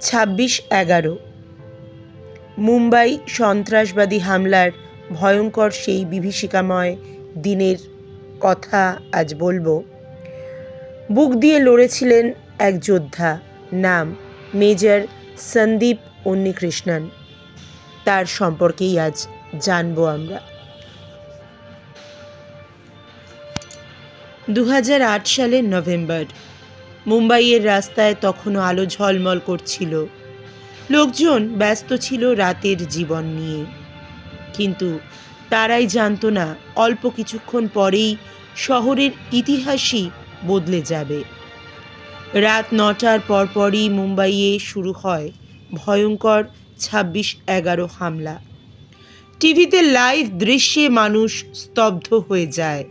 ছাব্বিশ এগারো। মুম্বাই সন্ত্রাসবাদী হামলার ভয়ঙ্কর সেই বিভীষিকাময় দিনের কথা আজ বলব। বুক দিয়ে লড়েছিলেন এক যোদ্ধা, নাম মেজর সন্দীপ উন্নিকৃষ্ণন। তার সম্পর্কেই আজ জানব আমরা। দু সালের নভেম্বর মুম্বাইয়ের রাস্তায় তখনও আলো ঝলমল করছিল। লোকজন ব্যস্ত ছিল রাতের জীবন নিয়ে। কিন্তু তারাই জানতো না, অল্প কিছুক্ষণ পরেই শহরের ইতিহাসই বদলে যাবে। রাত নটার পরপরই মুম্বাইয়ে শুরু হয় ভয়ঙ্কর ছাব্বিশ এগারো হামলা। টিভিতে লাইভ দৃশ্যে মানুষ স্তব্ধ হয়ে যায়।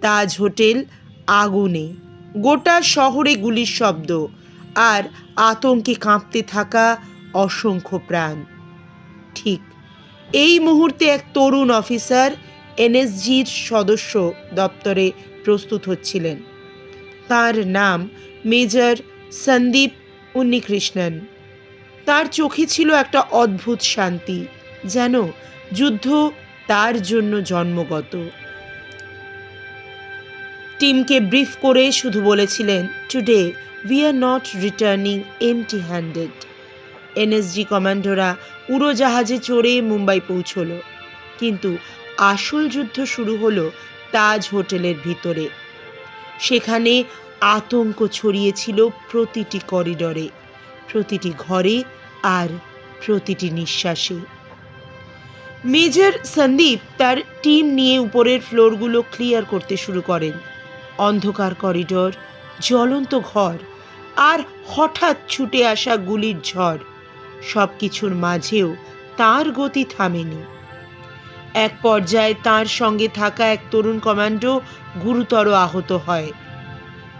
তাজ হোটেল আগুনে। গোটা শহরে গুলির শব্দ আর আতঙ্কে কাঁপতে থাকা অসংখ্য প্রাণ। ঠিক এই মুহূর্তে এক তরুণ অফিসার এনএসজির সদস্য দপ্তরে প্রস্তুত হচ্ছিলেন। তার নাম মেজর সন্দীপ উন্নিকৃষ্ণন। তার চোখে ছিল একটা অদ্ভুত শান্তি, যেন যুদ্ধ তার জন্য জন্মগত। টিমকে ব্রিফ করে শুধু বলেছিলেন today we are not returning empty handed NSG কমান্ডোরা উড়োজাহাজে চড়ে মুম্বাই পৌঁছলো। কিন্তু আসল যুদ্ধ শুরু হলো তাজ হোটেলের ভিতরে। সেখানে আতঙ্ক ছড়িয়েছিল প্রতিটি করিডরে, প্রতিটি ঘরে আর প্রতিটি নিঃশ্বাসে। মেজর সন্দীপ তার টিম নিয়ে উপরের ফ্লোরগুলো ক্লিয়ার করতে শুরু করেন। অন্ধকার করিডোর, জ্বলন্ত ঘর আর হঠাৎ ছুটে আসা গুলির ঝড়। সব কিছুর মাঝেও তার গতি থামেনি। এক পর্যায়ে তার সঙ্গে থাকা এক তরুণ কমান্ডো গুরুতর আহত হয়।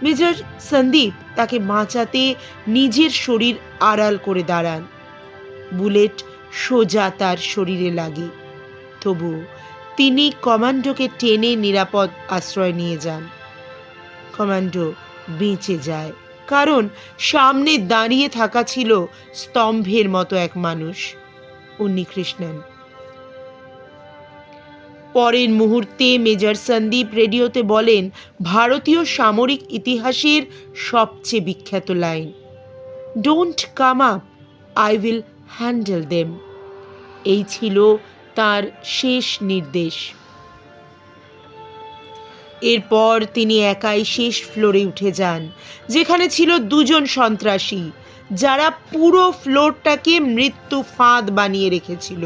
মেজর সন্দীপ তাকে বাঁচাতে নিজের শরীর আড়াল করে দাঁড়ান। বুলেট সোজা তার শরীরে লাগে। তবু তিনি কমান্ডোকে টেনে নিরাপদ আশ্রয় নিয়ে যান। কমান্ডো বেঁচে যায়। কারণ সামনে দাঁড়িয়ে থাকা ছিল স্তম্ভের মতো এক মানুষ। উন্নিকৃষ্ণন পরের মুহূর্তে মেজর সন্দীপ রেডিওতে বলেন, ভারতীয় সামরিক ইতিহাসের সবচেয়ে বিখ্যাত line don't come up I will handle them এই ছিল তার শেষ নির্দেশ। এরপর তিনি একাই শেষ ফ্লোরে উঠে যান, যেখানে ছিল দুজন সন্ত্রাসী, যারা পুরো ফ্লোরটাকে মৃত্যু ফাঁদ বানিয়ে রেখেছিল।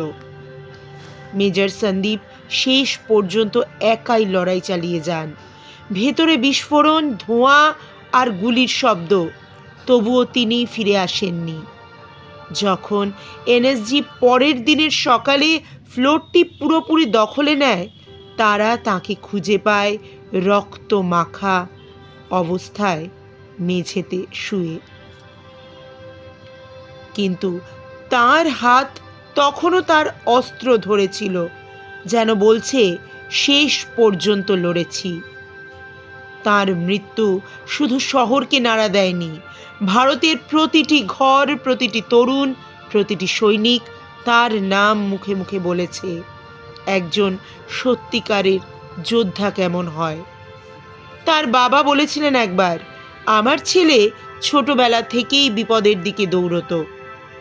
মেজর সন্দীপ শেষ পর্যন্ত একাই লড়াই চালিয়ে যান। ভেতরে বিস্ফোরণ, ধোঁয়া আর গুলির শব্দ, তবুও তিনি ফিরে আসেননি। যখন এনএসজি পরের দিনের সকালে ফ্লোরটি পুরোপুরি দখলে নেয়, তারা তাকে খুঁজে পায় রক্ত মাখা অবস্থায় মেঝেতে শুয়ে। কিন্তু তার হাত তখনও তার অস্ত্র ধরেছিল, যেন বলছে, শেষ পর্যন্ত লড়েছি। তার মৃত্যু শুধু শহরকে নাড়া দেয়নি, ভারতের প্রতিটি ঘর, প্রতিটি তরুণ, প্রতিটি সৈনিক তার নাম মুখে মুখে বলেছে। একজন সত্যিকারের যোদ্ধা কেমন হয়। তার বাবা বলেছিলেন একবার, আমার ছেলে ছোটবেলা থেকেই বিপদের দিকে দৌড়তো,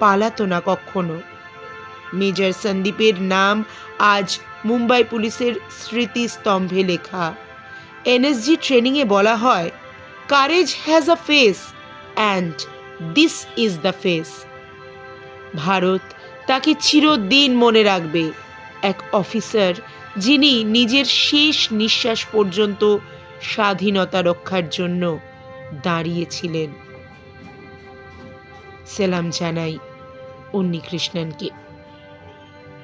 পালাতো না কখনো। মেজর সন্দীপের নাম আজ মুম্বাই পুলিশের স্মৃতিস্তম্ভে লেখা। এনএসজি ট্রেনিংয়ে বলা হয় courage has a face and this is the face Bharat তাকে চিরদিন মনে রাখবে, এক অফিসার যিনি নিজের শেষ নিঃশ্বাস পর্যন্ত স্বাধীনতা রক্ষার জন্য দাঁড়িয়েছিলেন। সেলাম জানাই উন্নিকৃষ্ণনকে